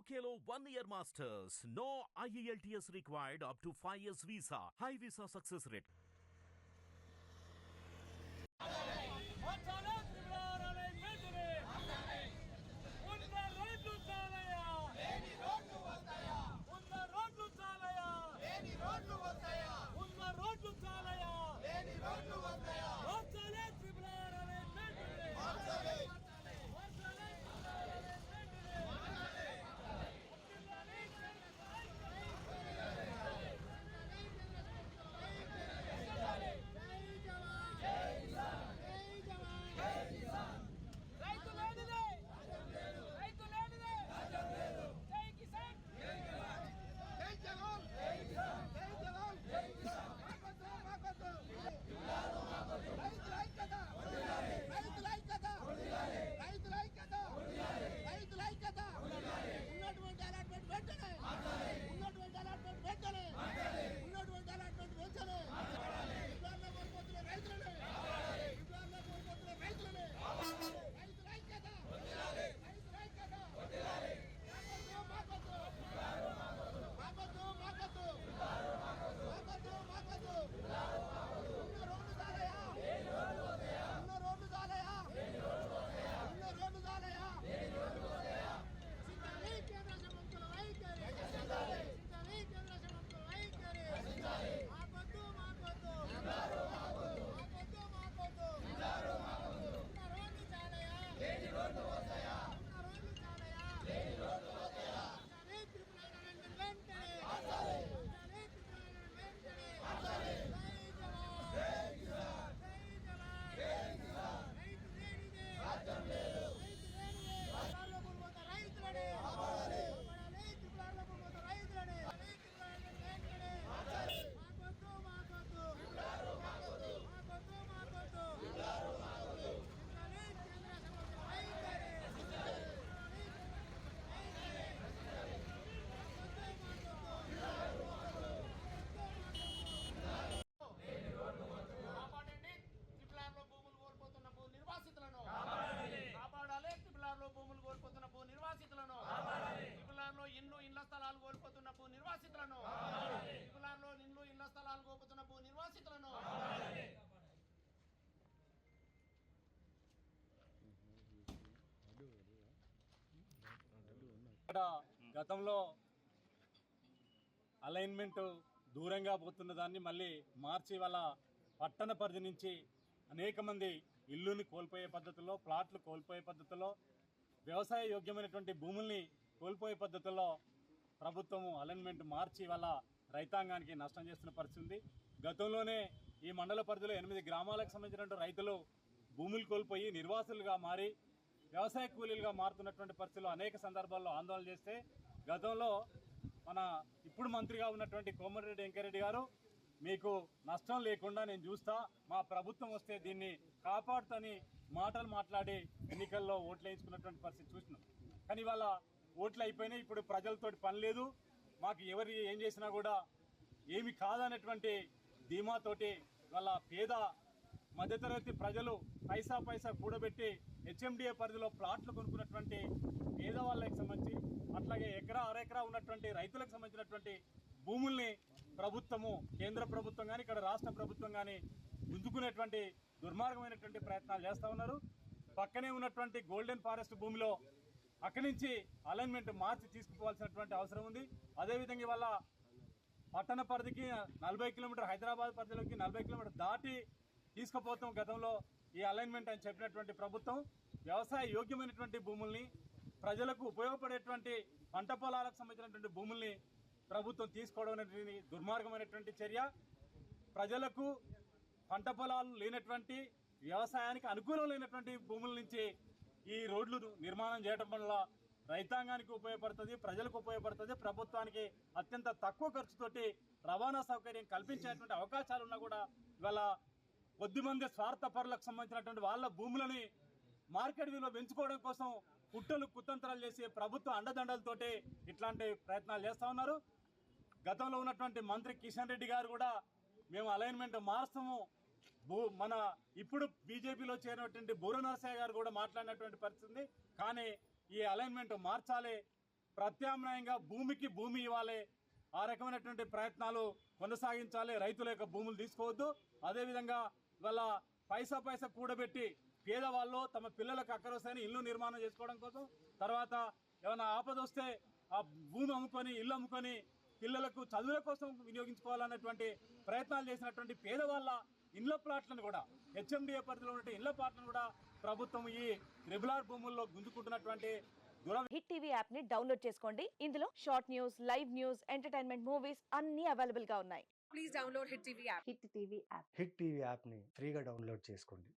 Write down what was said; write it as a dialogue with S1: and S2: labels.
S1: UKLO one year masters. No IELTS required up to 5 years visa. High visa success rate.
S2: స్థలాలు కోల్పోతున్న భూ నిర్వాసితులను ఇళ్ళ స్థలాలు కోల్పోతున్న భూ నిర్వాసితులను.
S3: ఇక్కడ గతంలో అలైన్మెంట్ దూరంగా పోతున్న దాన్ని మళ్ళీ మార్చి వాళ్ళ పట్టణ పరిధి నుంచి అనేక మంది ఇల్లుని కోల్పోయే పద్ధతిలో ప్లాట్లు కోల్పోయే పద్ధతిలో వ్యవసాయ యోగ్యమైనటువంటి భూముల్ని కోల్పోయే పద్ధతిలో ప్రభుత్వము అలైన్మెంట్ మార్చి వల్ల రైతాంగానికి నష్టం చేస్తున్న పరిస్థితి ఉంది. గతంలోనే ఈ మండల పరిధిలో ఎనిమిది గ్రామాలకు సంబంధించినటువంటి రైతులు భూములు కోల్పోయి నిర్వాసులుగా మారి వ్యవసాయ కూలీలుగా మారుతున్నటువంటి పరిస్థితుల్లో అనేక సందర్భాల్లో ఆందోళన చేస్తే గతంలో మన ఇప్పుడు మంత్రిగా ఉన్నటువంటి కోమటిరెడ్డి వెంకరెడ్డి గారు మీకు నష్టం లేకుండా నేను చూస్తా మా ప్రభుత్వం వస్తే దీన్ని కాపాడుతని మాటలు మాట్లాడి ఎన్నికల్లో ఓట్లు వేయించుకున్నటువంటి పరిస్థితి చూసినాం. కానీ ఇవాళ ఓట్లు అయిపోయినాయి ఇప్పుడు ప్రజలతోటి పని లేదు. మాకు ఎవరు ఏం చేసినా కూడా ఏమి కాదనేటువంటి ధీమాతోటి వాళ్ళ పేద మధ్యతరగతి ప్రజలు పైసా పైసా కూడబెట్టి హెచ్ఎండిఏ పరిధిలో ప్లాట్లు కొనుక్కున్నటువంటి పేదవాళ్ళకి సంబంధించి అట్లాగే ఎకరా అరెకరా ఉన్నటువంటి రైతులకు సంబంధించినటువంటి భూముల్ని ప్రభుత్వము కేంద్ర ప్రభుత్వం కానీ ఇక్కడ రాష్ట్ర ప్రభుత్వం కానీ గుంజుకునేటువంటి దుర్మార్గమైనటువంటి ప్రయత్నాలు చేస్తూ ఉన్నారు. పక్కనే ఉన్నటువంటి గోల్డెన్ ఫారెస్ట్ భూమిలో అక్కడి నుంచి అలైన్మెంట్ మార్చి తీసుకుపోవాల్సినటువంటి అవసరం ఉంది. అదేవిధంగా ఇవాళ పట్టణ పరిధికి నలభై కిలోమీటర్ హైదరాబాద్ పరిధిలోకి నలభై కిలోమీటర్ దాటి తీసుకుపోతాం గతంలో ఈ అలైన్మెంట్ అని చెప్పినటువంటి ప్రభుత్వం. వ్యవసాయ యోగ్యమైనటువంటి భూముల్ని ప్రజలకు ఉపయోగపడేటువంటి పంట పొలాలకు సంబంధించినటువంటి భూముల్ని ప్రభుత్వం తీసుకోవడం అనేది దుర్మార్గమైనటువంటి చర్య. ప్రజలకు పంట పొలాలు లేనటువంటి వ్యవసాయానికి అనుకూలం లేనటువంటి భూముల నుంచి ఈ రోడ్లు నిర్మాణం చేయడం వల్ల రైతాంగానికి ఉపయోగపడుతుంది ప్రజలకు ఉపయోగపడుతుంది ప్రభుత్వానికి అత్యంత తక్కువ ఖర్చుతోటి రవాణా సౌకర్యం కల్పించేటువంటి అవకాశాలు ఉన్నా కూడా ఇవాళ కొద్దిమంది స్వార్థపరులకు సంబంధించినటువంటి వాళ్ళ భూములని మార్కెట్ విలువ పెంచుకోవడం కోసం కుట్రలు కుతంత్రాలు చేసి ప్రభుత్వ అండదండలతోటి ఇట్లాంటి ప్రయత్నాలు చేస్తూ ఉన్నారు. గతంలో ఉన్నటువంటి మంత్రి కిషన్ రెడ్డి గారు కూడా మేము అలైన్మెంట్ మారుస్తాము భూ మన ఇప్పుడు బీజేపీలో చేరినటువంటి బూర నరసయ్య గారు కూడా మాట్లాడినటువంటి పరిస్థితి ఉంది. కానీ ఈ అలైన్మెంట్ మార్చాలి. ప్రత్యామ్నాయంగా భూమికి భూమి ఇవ్వాలి. ఆ రకమైనటువంటి ప్రయత్నాలు కొనసాగించాలి. రైతుల యొక్క భూములు తీసుకోవద్దు. అదేవిధంగా ఇవాళ పైసా పైసా కూడబెట్టి పేదవాళ్ళు తమ పిల్లలకు అక్కరొస్తాయని ఇల్లు నిర్మాణం చేసుకోవడం కోసం తర్వాత ఏమైనా ఆపద వస్తే ఆ భూమి అమ్ముకొని ఇల్లు అమ్ముకొని పిల్లలకు చదువుల కోసం వినియోగించుకోవాలన్నటువంటి ప్రయత్నాలు చేసినటువంటి పేదవాళ్ళ ఇండ్ల ప్లాట్లను కూడా హెచ్ఎండిఏ పరిధిలో ఉన్న ఇండ్ల ప్లాట్లను కూడా ప్రభుత్వం ఈ రెగ్యులర్ భూముల్లో గుంజుకుంటున్నటువంటి
S4: హిట్ టీవీ యాప్ని డౌన్లోడ్ చేసుకోండి. ఇందులో short news live news entertainment movies అన్ని అవైలబుల్గా ఉన్నాయి.
S5: Please download Hit TV app.
S4: Hit TV app
S6: Hit TV యాప్ని ఫ్రీగా డౌన్లోడ్ చేసుకోండి.